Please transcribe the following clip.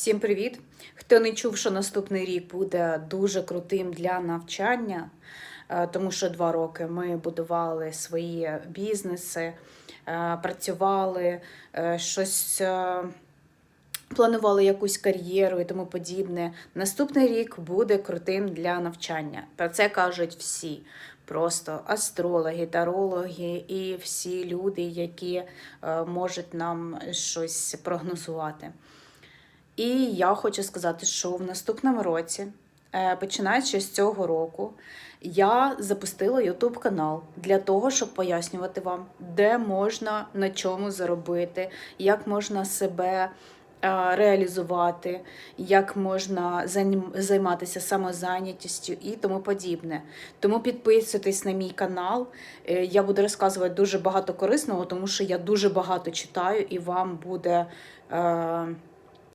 Всім привіт! Хто не чув, що наступний рік буде дуже крутим для навчання, е, тому що два роки ми будували свої бізнеси, е, працювали, е, щось планували якусь кар'єру і тому подібне. Наступний рік буде крутим для навчання. Про це кажуть всі. Просто астрологи, тарологи і всі люди, які можуть нам щось прогнозувати. І я хочу сказати, що в наступному році, е, починаючи з цього року, я запустила YouTube канал для того, щоб пояснювати вам, де можна на чому заробити, як можна себе е, реалізувати, як можна займатися самозайнятістю і тому подібне. Тому підписуйтесь на мій канал. Е, Я буду розказувати дуже багато корисного, тому що я дуже багато читаю і вам буде.